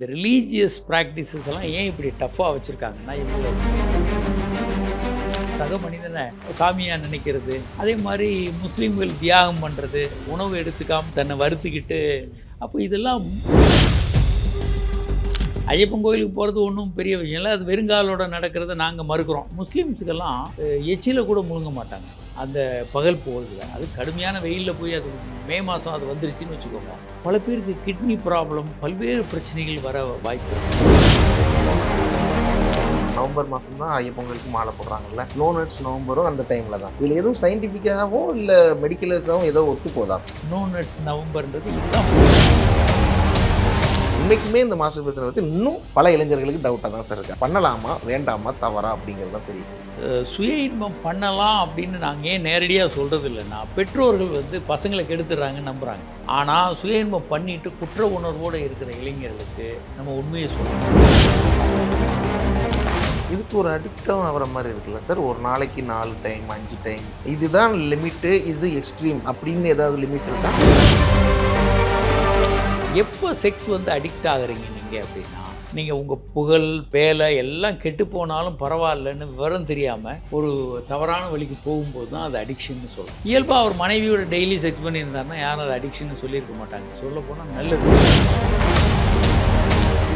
இந்த religious practices எல்லாம் ஏன் இப்படி டஃப்பாக வச்சுருக்காங்கன்னா இவங்க சக மனிதனை சாமியாக நினைக்கிறது அதே மாதிரி முஸ்லீம்கள் தியாகம் பண்ணுறது உணவு எடுத்துக்காம தன்னை வருத்திக்கிட்டு அப்போ இதெல்லாம் ஐயப்பன் கோயிலுக்கு போகிறது ஒன்றும் பெரிய விஷயம் இல்லை அது வெறுங்காலோட நடக்கிறத நாங்கள் மறுக்கிறோம். முஸ்லீம்ஸுக்கெல்லாம் எச்சியில் கூட முழுங்க மாட்டாங்க. அந்த பகல் பொழுதுல அது கடுமையான வெயிலில் போய் அது மே மாதம் அது வந்துருச்சுன்னு வச்சுக்கோங்க. பல பேருக்கு கிட்னி ப்ராப்ளம் பல்வேறு பிரச்சனைகள் வர வாய்ப்பு நவம்பர் மாதம் தான் ஐயப்பொங்கலுக்கு மாலை போடுறாங்கல்ல. நோ நட்ஸ் நவம்பரும் அந்த டைமில் தான். இதில் எதுவும் சயின்டிஃபிக்காகவோ இல்லை மெடிக்கலைஸாகவும் ஏதோ ஒத்து போதா நோ நட்ஸ் நவம்பர்ன்றது இதுதான். உண்மைக்குமே இந்த மாஸ்டர் பேசுகிறத பற்றி இன்னும் பல இளைஞர்களுக்கு டவுட்டாக தான் சார் இருக்கு. பண்ணலாமா வேண்டாமா தவறா அப்படிங்கிறது தான் தெரியும். சுய இன்பம் பண்ணலாம் அப்படின்னு நாங்கள் ஏன் நேரடியாக சொல்கிறது இல்லைன்னா பெற்றோர்கள் வந்து பசங்களை கெடுத்துடுறாங்கன்னு நம்புகிறாங்க ஆனால் சுய இன்பம் பண்ணிட்டு குற்ற உணர்வோடு இருக்கிற இளைஞர்களுக்கு நம்ம உண்மையை சொல்லணும் இதுக்கு ஒரு அடிக்டாக ஆகிற மாதிரி இருக்குல்ல சார் ஒரு நாளைக்கு நாலு டைம் அஞ்சு டைம் இதுதான் லிமிட்டு இது எக்ஸ்ட்ரீம் அப்படின்னு ஏதாவது லிமிட் இருக்கா? எப்போ செக்ஸ் வந்து அடிக்ட் ஆகுறீங்க நீங்கள் அப்படின்னா நீங்கள் உங்கள் புகழ் பேலை எல்லாம் கெட்டு போனாலும் பரவாயில்லன்னு விவரம் தெரியாமல் ஒரு தவறான வழிக்கு போகும்போது தான் அது அடிக்ஷன்னு சொல்லலாம் இயல்பாக அவர் மனைவியோட டெய்லி செக்ஸ் பண்ணியிருந்தாருன்னா யாரும் அது அடிக்ஷன்னு சொல்லியிருக்க மாட்டாங்க. சொல்ல போனால் நல்லது.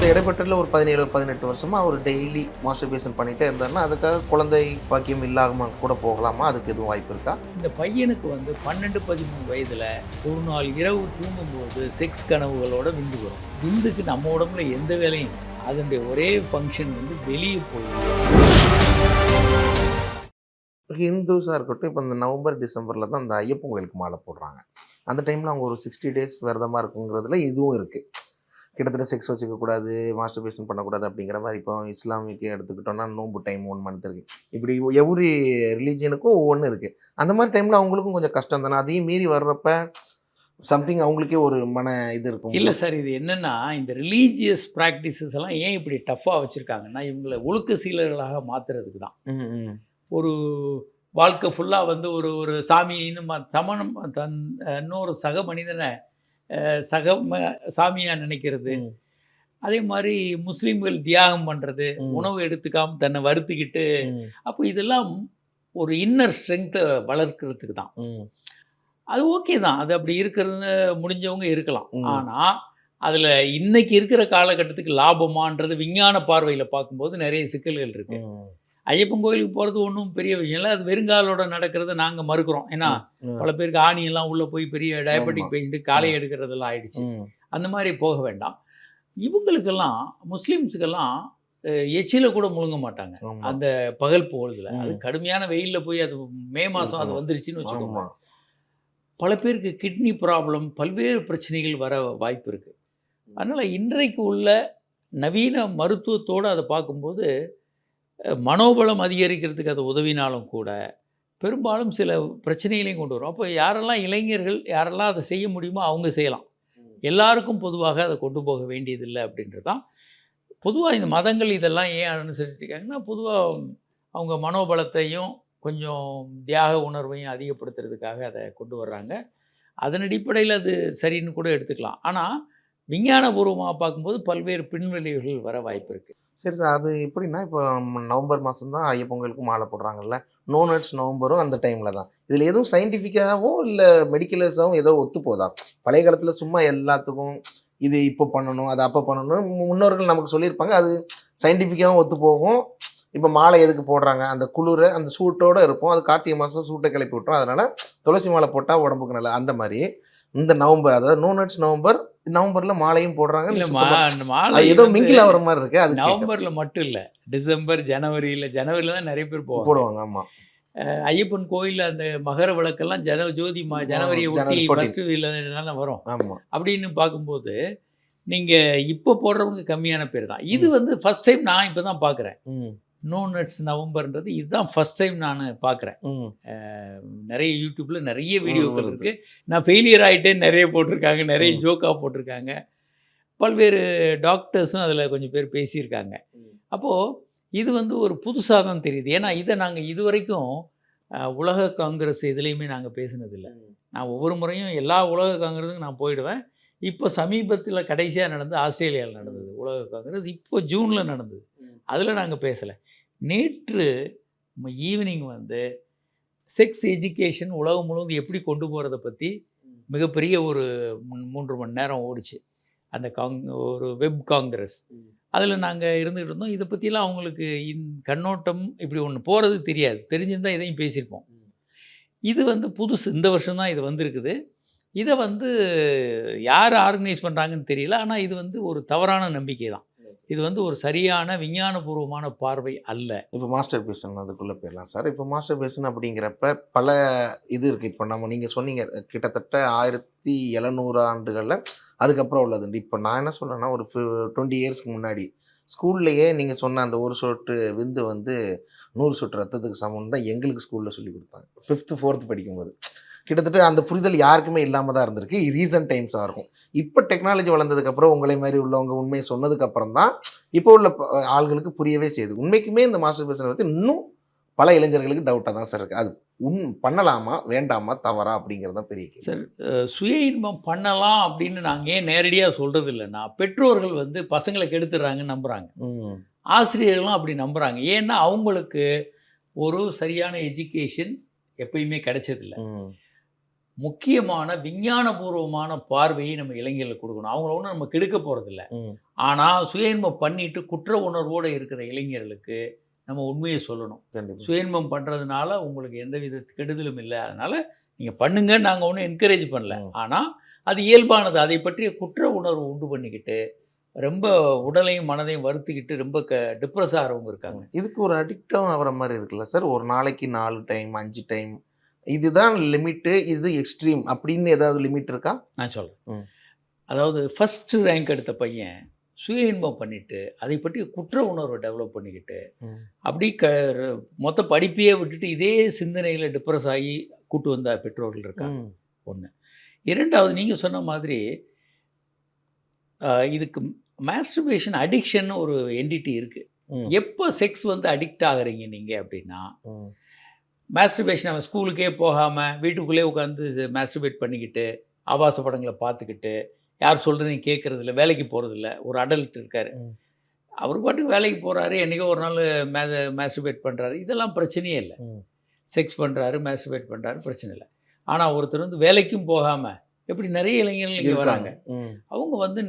இந்த இடைப்பட்டல ஒரு பதினேழு பதினெட்டு வருஷமா அவர் டெய்லி மாஸ்டர்பேஷன் பண்ணிட்டே இருந்தாருன்னா அதுக்காக குழந்தை பாக்கியம் இல்லாமல் கூட போகலாமா? அதுக்கு எதுவும் வாய்ப்பு இருக்கா? இந்த பையனுக்கு வந்து பன்னெண்டு பதிமூணு வயதில் ஒரு நாள் இரவு தூங்கும்போது செக்ஸ் கனவுகளோட விந்து வரும். விந்துக்கு நம்ம உடம்புல எந்த வேலையும். அதனுடைய ஒரே ஃபங்க்ஷன் வந்து வெளியே போய் ஹிந்துஸாக இருக்கட்டும் இப்போ இந்த நவம்பர் டிசம்பரில் தான் இந்த ஐயப்பன் கோயிலுக்கு மாலை போடுறாங்க. அந்த டைமில் அவங்க ஒரு சிக்ஸ்டி டேஸ் விரதமாக இருக்குங்கிறதுல இதுவும் இருக்குது கிட்டத்தட்ட செக்ஸ் வச்சுக்கக்கூடாது மாஸ்டர் பேசன் பண்ணக்கூடாது அப்படிங்கிற மாதிரி இப்போ இஸ்லாமிக்கு எடுத்துக்கிட்டோம்னா நோம்பு டைம் ஒன் மந்த் இருக்குது இப்படி எவ்ரி ரிலீஜியனுக்கும் ஒவ்வொன்று இருக்குது அந்த மாதிரி டைமில் அவங்களுக்கும் கொஞ்சம் கஷ்டம் தானே? அதையும் மீறி வர்றப்ப சம்திங் அவங்களுக்கே ஒரு மன இது இருக்கும். இல்லை சார் இது என்னென்னா இந்த ரிலீஜியஸ் ப்ராக்டிசஸ் எல்லாம் ஏன் இப்படி டஃப்பாக வச்சுருக்காங்கன்னா இவங்களை ஒழுக்க சீலர்களாக மாற்றுறதுக்கு தான். ஒரு வாழ்க்கை ஃபுல்லாக வந்து ஒரு ஒரு சாமின்னு சமணம் தன் இன்னொரு சக மனிதனை சக சாமியாக நினைக்கிறது. அதே மாதிரி முஸ்லீம்கள் தியாகம் பண்ணுறது. உணவு எடுத்துக்காம தன்னை வருத்திக்கிட்டு அப்போ இதெல்லாம் ஒரு இன்னர் ஸ்ட்ரென்த்தை வளர்க்கறதுக்கு தான். அது ஓகே தான் அது அப்படி இருக்கிறது முடிஞ்சவங்க இருக்கலாம். ஆனால் அதில் இன்னைக்கு இருக்கிற காலகட்டத்துக்கு லாபமான்றது விஞ்ஞான பார்வையில் பார்க்கும்போது நிறைய சிக்கல்கள் இருக்கு ம். ஐயப்பன் கோயிலுக்கு போகிறது ஒன்றும் பெரிய விஷயம் இல்லை அது வெறுங்காலோட நடக்கிறத நாங்கள் மறுக்கிறோம் ஏன்னா. பல பேருக்கு ஆணியெல்லாம் உள்ளே போய் பெரிய டயபெட்டிக். பேஷண்ட்டு காலை எடுக்கிறதெல்லாம் ஆயிடுச்சு. அந்த மாதிரி போக வேண்டாம் இவங்களுக்கெல்லாம் முஸ்லீம்ஸுக்கெல்லாம் எச்சில கூட முழுங்க மாட்டாங்க. அந்த பகல் பொழுதுல அது. கடுமையான வெயிலில் போய் அது மே மாதம் அது. வந்துருச்சுன்னு வச்சுக்கோங்க. பல பேருக்கு கிட்னி ப்ராப்ளம் பல்வேறு பிரச்சனைகள் வர வாய்ப்பு இருக்குது அதனால் இன்றைக்கு உள்ள நவீன மருத்துவத்தோடு அதை பார்க்கும்போது மனோபலம் அதிகரிக்கிறதுக்கு அது உதவினாலும் கூட பெரும்பாலும் சில பிரச்சனைகளையும் கொண்டு வரும். அப்போ யாரெல்லாம் இளைஞர்கள் யாரெல்லாம் அதை செய்ய முடியுமோ அவங்க செய்யலாம். எல்லாருக்கும் பொதுவாக அதை கொண்டு போக வேண்டியதில்லை அப்படின்றது தான். பொதுவாக இந்த மதங்கள் இதெல்லாம் ஏன் அனுசரிச்சிருக்காங்கன்னா பொதுவாக அவங்க மனோபலத்தையும் கொஞ்சம் தியாக உணர்வையும் அதிகப்படுத்துறதுக்காக அதை கொண்டு வர்றாங்க. அதன் அடிப்படையில் அது சரின்னு கூட எடுத்துக்கலாம். ஆனால் விஞ்ஞானபூர்வமாக பார்க்கும்போது பல்வேறு பின்விளைவுகள் வர வாய்ப்பு இருக்குது சரி சார். அது எப்படின்னா இப்போ நவம்பர் மாதம் தான் ஐயப்பொங்கலுக்கு மாலை போடுறாங்கல்ல. நோ நட்ஸ் நவம்பரும் அந்த டைமில் தான். இதில் எதுவும் சயின்டிஃபிக்காகவும் இல்லை மெடிக்கலைஸாகவும் ஏதோ ஒத்து போதா? பழைய காலத்தில் சும்மா எல்லாத்துக்கும் இது இப்போ பண்ணணும் அது அப்போ பண்ணணும் முன்னோர்கள் நமக்கு சொல்லியிருப்பாங்க. அது சயின்டிஃபிக்காகவும் ஒத்து போகும். இப்போ மாலை எதுக்கு போடுறாங்க? அந்த குளிர அந்த சூட்டோடு இருப்போம். அது கார்த்திகை மாதம் சூட்டை கிளப்பி விட்டுரும். அதனால் துளசி மாலை போட்டால் உடம்புக்கு நல்லா அந்த மாதிரி. இந்த நவம்பர் அதாவது நோ நட்ஸ் நவம்பர் நவம்பரில் மாலையும் போடுறாங்க ஏதோ மிங்கில் ஆகிற மாதிரி இருக்கு அது. நவம்பரில் மட்டும் இல்லை டிசம்பர் ஜனவரியில் ஜனவரியில் தான் நிறைய பேர் போவாங்க. போடுவாங்க ஆமா. ஐயப்பன் கோயிலில் அந்த மகர விளக்கெல்லாம் ஜன ஜோதி மா ஜனவரியை ஒட்டி ஜனவரி 14. ஃபஸ்ட்டு வீலில் தானே வரும். ஆமா. அப்படின்னு பார்க்கும்போது நீங்கள் இப்போ போடுறவங்க கம்மியான பேர் தான். இது வந்து ஃபர்ஸ்ட் டைம் நான் இப்போ தான் பார்க்குறேன் ம். நோ நட்ஸ் நவம்பர்ன்றது இதுதான் ஃபர்ஸ்ட் டைம் நான் பார்க்குறேன் நிறைய யூடியூப்பில் நிறைய வீடியோக்கள். இருக்குது நான் ஃபெயிலியர் ஆகிட்டேன்னு நிறைய போட்டிருக்காங்க நிறைய. ஜோக்காக போட்டிருக்காங்க. பல்வேறு டாக்டர்ஸும் அதில் கொஞ்சம் பேர் பேசியிருக்காங்க. அப்போது இது வந்து ஒரு புதுசாக தான் தெரியுது. ஏன்னா இதை நாங்கள் இது வரைக்கும் உலக காங்கிரஸ் எதுலேயுமே நாங்கள் பேசினதில்லை. நான் ஒவ்வொரு முறையும் எல்லா உலக காங்கிரஸுக்கும் நான் போயிடுவேன். இப்போ சமீபத்தில் கடைசியாக நடந்து ஆஸ்திரேலியாவில் நடந்தது உலக காங்கிரஸ். இப்போ ஜூனில் நடந்தது. அதில் நாங்கள் பேசலை. நேற்று ஈவினிங் வந்து செக்ஸ் எஜுகேஷன் உலகம் முழுவதும் எப்படி கொண்டு போகிறத பற்றி மிகப்பெரிய ஒரு மூன்று மணி நேரம் ஓடிச்சு. அந்த காங் ஒரு வெப் காங்கிரஸ் அதில் நாங்கள் இருந்துகிட்டு இருந்தோம். இதை பற்றிலாம் அவங்களுக்கு இந் கண்ணோட்டம் இப்படி ஒன்று போகிறது தெரியாது. தெரிஞ்சிருந்தால் இதையும் பேசியிருப்போம். இது வந்து புதுசு. இந்த வருஷம் தான் இது வந்திருக்குது. இதை வந்து யார் ஆர்கனைஸ் பண்ணுறாங்கன்னு தெரியல. ஆனால் இது வந்து ஒரு தவறான நம்பிக்கை தான். இது வந்து ஒரு சரியான விஞ்ஞானபூர்வமான பார்வை அல்ல. இப்போ மாஸ்டர் பேசன் அதுக்குள்ளே போயிடலாம் சார். இப்போ மாஸ்டர் பேசன் அப்படிங்கிறப்ப பல இது இருக்குது இப்போ நம்ம நீங்கள் சொன்னீங்க கிட்டத்தட்ட ஆயிரத்தி எழுநூறு ஆண்டுகளில் அதுக்கப்புறம் உள்ளது இப்போ நான் என்ன சொல்கிறேன்னா ஒரு டுவெண்ட்டி இயர்ஸ்க்கு முன்னாடி ஸ்கூல்லையே நீங்கள் சொன்ன அந்த ஒரு சொட்டு விந்து வந்து நூறு சொட்டு ரத்தத்துக்கு சமம் தான் எங்களுக்கு ஸ்கூலில் சொல்லி கொடுத்தாங்க. ஃபிஃப்த்து ஃபோர்த்து படிக்கும்போது. கிட்டத்தட்ட அந்த புரிதல் யாருக்குமே இல்லாமல் தான் இருந்திருக்கு. ரீசன்ட் டைம்ஸாக இருக்கும். இப்போ டெக்னாலஜி வளர்ந்ததுக்கப்புறம் உங்களை மாதிரி உள்ளவங்க உண்மையை சொன்னதுக்கப்புறம் தான் இப்போ உள்ள ஆள்களுக்கு புரியவே செய்யுது. உண்மைக்குமே இந்த மாஸ்டர் பேசுறத பற்றி இன்னும் பல இளைஞர்களுக்கு டவுட்டாக தான் சார் இருக்குது அது உன் பண்ணலாமா வேண்டாமா தவறா அப்படிங்கிறது தான் பெரிய. சார் சுய இன்பம் பண்ணலாம் அப்படின்னு நாங்கள் ஏன் நேரடியாக சொல்கிறது இல்லைன்னா பெற்றோர்கள் வந்து பசங்களை கெடுத்துடுறாங்கன்னு நம்புகிறாங்க ஆசிரியர்களும் அப்படி நம்புகிறாங்க ஏன்னா அவங்களுக்கு ஒரு சரியான எஜுகேஷன் எப்பயுமே கிடைச்சதில்ல. முக்கியமான விஞ்ஞானபூர்வமான பார்வையை நம்ம இளைஞர்களுக்கு கொடுக்கணும். அவங்கள ஒன்றும் நம்ம கெடுக்க போகிறதில்ல ஆனால் சுயன்பம் பண்ணிட்டு குற்ற உணர்வோடு இருக்கிற இளைஞர்களுக்கு நம்ம உண்மையை சொல்லணும். சுயன்பம் பண்ணுறதுனால உங்களுக்கு எந்த வித கெடுதலும் இல்லை. அதனால் நீங்கள் பண்ணுங்கன்னு நாங்கள் ஒன்றும் என்கரேஜ் பண்ணல. ஆனால் அது இயல்பானது. அதை பற்றிய குற்ற உணர்வு உண்டு பண்ணிக்கிட்டு ரொம்ப உடலையும் மனதையும் வருத்திக்கிட்டு ரொம்ப க டிப்ரெஸ் ஆகிறவங்க இருக்காங்க. இதுக்கு ஒரு அடிக்டும் ஆகிற மாதிரி இருக்குல்ல சார்? ஒரு நாளைக்கு நாலு டைம் அஞ்சு டைம் இதுதான் லிமிட்டு இது எக்ஸ்ட்ரீம் அப்படின்னு ஏதாவது லிமிட் இருக்கா? நான் சொல்கிறேன். அதாவது ஃபஸ்ட்டு ரேங்க் எடுத்த பையன் சுய இன்பம் பண்ணிட்டு அதை பற்றி குற்ற உணர்வை டெவலப் பண்ணிக்கிட்டு அப்படி க மொத்த படிப்பையே விட்டுட்டு இதே சிந்தனையில் டிப்ரெஸ் ஆகி கூட்டு வந்த பெற்றோர்கள் இருக்காங்க. ம். இரண்டாவது நீங்கள் சொன்ன மாதிரி இதுக்கு மாஸ்டர்பேஷன் அடிக்ஷன் ஒரு என்டிட்டி இருக்குது. எப்போ செக்ஸ் வந்து அடிக்ட் ஆகுறீங்க நீங்கள் அப்படின்னா மாஸ்டர்பேஷன் அவன் ஸ்கூலுக்கே போகாமல் வீட்டுக்குள்ளே உட்காந்து மாஸ்டர்பேட் பண்ணிக்கிட்டு ஆபாச படங்களை பார்த்துக்கிட்டு யார் சொல்கிறதையும் கேட்குறதில்ல வேலைக்கு போகிறதில்ல ஒரு அடல்ட் இருக்கார். அவர் பாட்டுக்கு வேலைக்கு போகிறாரு என்றைக்கோ ஒரு நாள் மே மாஸ்டர்பேட் பண்ணுறாரு இதெல்லாம் பிரச்சனையே இல்லை. செக்ஸ் பண்ணுறாரு மாஸ்டர்பேட் பண்ணுறாரு பிரச்சனை இல்லை. ஆனால் ஒருத்தர் வந்து வேலைக்கும் போகாமல் எப்படி நிறைய இளைஞர்கள் இங்கே வராங்க. அவங்க வந்து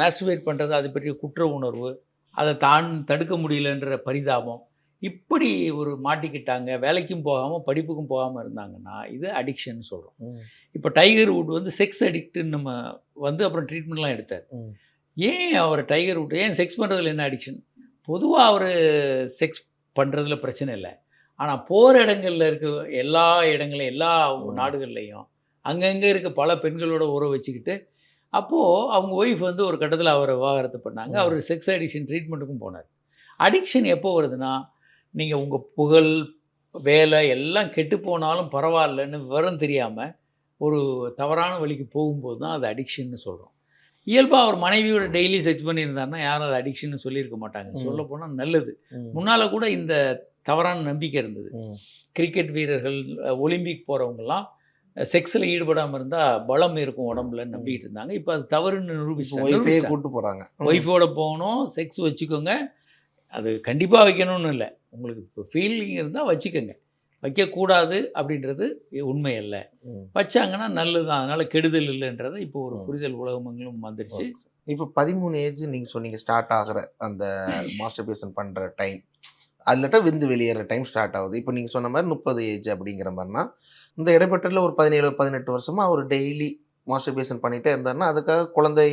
மாஸ்டர்பேட் பண்ணுறது அதை பற்றிய குற்ற உணர்வு அதை தான் தடுக்க முடியலன்ற பரிதாபம் இப்படி ஒரு மாட்டிக்கிட்டாங்க வேலைக்கும் போகாமல் படிப்புக்கும் போகாமல் இருந்தாங்கன்னா இது அடிக்ஷன் சொல்கிறோம் இப்போ டைகர் வுட் வந்து செக்ஸ் அடிக்ட்டுன்னு நம்ம வந்து அப்புறம் ட்ரீட்மெண்ட்லாம் எடுத்தார். ஏன் அவர் டைகர் வுட் ஏன் செக்ஸ் பண்ணுறதுல என்ன அடிக்ஷன் பொதுவாக அவர் செக்ஸ் பண்ணுறதுல பிரச்சனை இல்லை. ஆனால் போகிற இடங்கள்ல இருக்க எல்லா இடங்களையும் எல்லா. நாடுகள்லையும் அங்கங்கே இருக்க பல பெண்களோட உறவு வச்சுக்கிட்டு அப்போது அவங்க ஒய்ஃப் வந்து ஒரு கட்டத்தில் அவரை விவாகரத்து பண்ணாங்க. அவர் செக்ஸ் அடிக்ஷன் ட்ரீட்மெண்ட்டுக்கும் போனார். அடிக்ஷன் எப்போ வருதுன்னா நீங்கள் உங்கள் புகழ் வேலை எல்லாம் கெட்டு போனாலும் பரவாயில்லன்னு விவரம் தெரியாமல் ஒரு தவறான வழிக்கு போகும்போது தான் அது அடிக்ஷன்னு சொல்கிறோம் இயல்பாக அவர் மனைவியோட டெய்லி செக்ஸ் பண்ணியிருந்தாருன்னா யாரும் அது அடிக்ஷன்னு சொல்லியிருக்க மாட்டாங்க. சொல்ல போனால் நல்லது. முன்னால் கூட இந்த தவறான நம்பிக்கை இருந்தது. கிரிக்கெட் வீரர்கள் ஒலிம்பிக் போகிறவங்கலாம் செக்ஸில் ஈடுபடாமல் இருந்தால் பலம் இருக்கும் உடம்புலன்னு நம்பிக்கிட்டு இருந்தாங்க. இப்போ அது தவறுன்னு நிரூபிச்சு போறாங்க. ம். ஒய்ஃபோட போகணும். செக்ஸ் வச்சுக்கோங்க. அது கண்டிப்பாக வைக்கணும்னு இல்லை. உங்களுக்கு இப்போ ஃபீலிங் இருந்தால் வச்சுக்கோங்க. வைக்கக்கூடாது அப்படின்றது உண்மை அல்ல. வச்சாங்கன்னா நல்லது தான் அதனால் கெடுதல் இல்லைன்றதை இப்போ ஒரு. புரிதல் உலகமெங்கிலும் வந்துருச்சு. Okay sir. இப்போ பதிமூணு ஏஜ் நீங்க சொன்னீங்க ஸ்டார்ட் ஆகுற அந்த மாஸ்டர்பேஷன் பண்ற டைம் அதுலட்ட விந்து வெளியேற டைம் ஸ்டார்ட் ஆகுது. இப்போ நீங்க சொன்ன மாதிரி முப்பது ஏஜ் அப்படிங்கிற மாதிரினா இந்த இடைப்பட்டல ஒரு பதினேழு பதினெட்டு வருஷமா அவர் டெய்லி மாஸ்டர்பேஷன் பண்ணிட்டே இருந்தாருன்னா அதுக்காக குழந்தை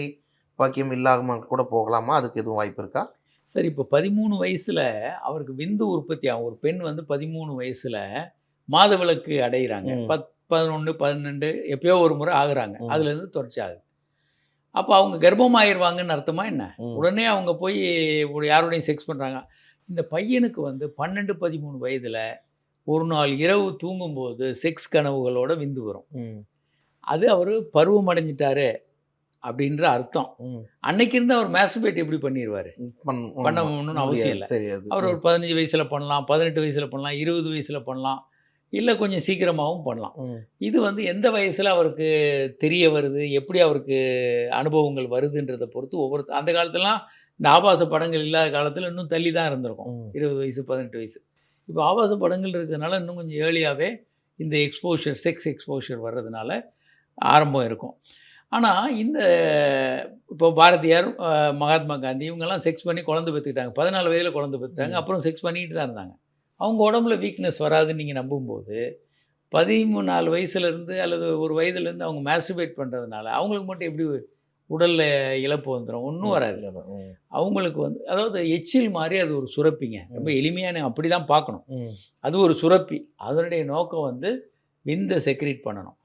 பாக்கியம் இல்லாம கூட போகலாமா? அதுக்கு எதுவும் வாய்ப்பு இருக்கா? சரி இப்போ பதிமூணு வயசில் அவருக்கு விந்து உற்பத்தி ஆகும் ஒரு பெண் வந்து பதிமூணு வயசில் மாதவிலக்கு அடைகிறாங்க. பத் பதினொன்று பன்னெண்டு எப்பயோ ஒரு முறை ஆகுறாங்க. அதுலேருந்து தொடர்ச்சி ஆகுது அப்போ அவங்க கர்ப்பமாயிருவாங்கன்னு அர்த்தமா என்ன. உடனே அவங்க போய் யாரோடையும் செக்ஸ் பண்ணுறாங்க இந்த பையனுக்கு வந்து பன்னெண்டு பதிமூணு வயதில் ஒரு நாள் இரவு தூங்கும்போது செக்ஸ் கனவுகளோட விந்து வரும். அது அவர் பருவம் அடைஞ்சிட்டாரு அப்படின்ற அர்த்தம். அன்னைக்கு இருந்து அவர் மேஸ்டர்பேட் எப்படி பண்ணிடுவார் பண்ண- பண்ணணும்னு அவசியம் இல்லை. தெரியாது. அவர் ஒரு பதினஞ்சு வயசில் பண்ணலாம் பதினெட்டு வயசில் பண்ணலாம் இருபது வயசில் பண்ணலாம் இல்லை கொஞ்சம் சீக்கிரமாகவும் பண்ணலாம். இது வந்து எந்த வயசில் அவருக்கு தெரிய வருது எப்படி அவருக்கு அனுபவங்கள் வருதுன்றதை பொறுத்து ஒவ்வொரு அந்த காலத்துலலாம் இந்த ஆபாச படங்கள் இல்லாத காலத்தில் இன்னும் தள்ளி தான் இருந்திருக்கும். இருபது வயசு பதினெட்டு வயசு. இப்போ ஆபாச படங்கள் இருக்கிறதுனால இன்னும் கொஞ்சம் ஏர்லியாகவே இந்த எக்ஸ்போஷர் செக்ஸ் எக்ஸ்போஷர் வர்றதுனால ஆரம்பம் இருக்கும். ஆனால் இந்த இப்போ பாரதியார் மகாத்மா காந்தி இவங்கெல்லாம் செக்ஸ் பண்ணி குழந்தை பெற்றுக்கிட்டாங்க. பதினாலு வயதில் குழந்தை பெற்றுட்டாங்க. அப்புறம் செக்ஸ் பண்ணிட்டு தான் இருந்தாங்க. அவங்க உடம்புல வீக்னஸ் வராதுன்னு நீங்கள் நம்பும்போது பதிமூணு நாலு வயசுலேருந்து அல்லது ஒரு வயதுலேருந்து அவங்க மேஸ்டிபேட் பண்ணுறதுனால அவங்களுக்கு மட்டும் எப்படி உடலில் இழப்பு வந்துடும் ஒன்றும் வராது. அவங்களுக்கு வந்து அதாவது எச்சில் மாதிரி அது ஒரு சுரப்பிங்க. ரொம்ப எளிமையான அப்படி தான் பார்க்கணும். அது ஒரு சுரப்பி. அதனுடைய நோக்கம் வந்து விந்தை செக்ரேட் பண்ணணும்.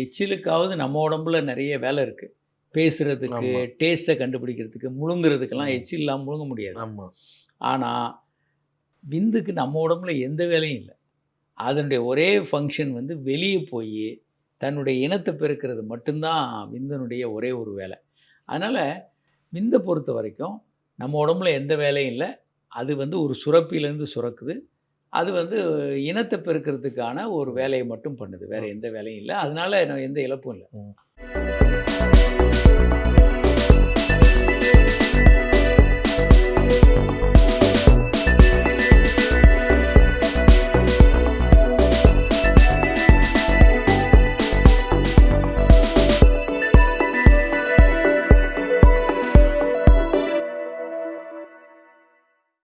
எச்சிலுக்காவது நம்ம உடம்புல நிறைய வேலை இருக்குது பேசுகிறதுக்கு. டேஸ்ட்டை கண்டுபிடிக்கிறதுக்கு முழுங்குறதுக்கெல்லாம். எச்சில் இல்லாமல் முழுங்க முடியாது. ஆனால் விந்துக்கு நம்ம உடம்புல எந்த வேலையும் இல்லை. அதனுடைய ஒரே ஃபங்க்ஷன் வந்து வெளியே போய் தன்னுடைய இனத்தை பெருக்கிறது மட்டும்தான் விந்தனுடைய ஒரே ஒரு வேலை. அதனால் விந்தை பொறுத்த வரைக்கும் நம்ம உடம்புல எந்த வேலையும் இல்லை. அது வந்து ஒரு சுரப்பிலேருந்து சுரக்குது. அது வந்து இனத்தை பெருக்கிறதுக்கான ஒரு வேலையை மட்டும் பண்ணுது. வேறு எந்த வேலையும் இல்லை. அதனால எந்த இழப்பும் இல்லை.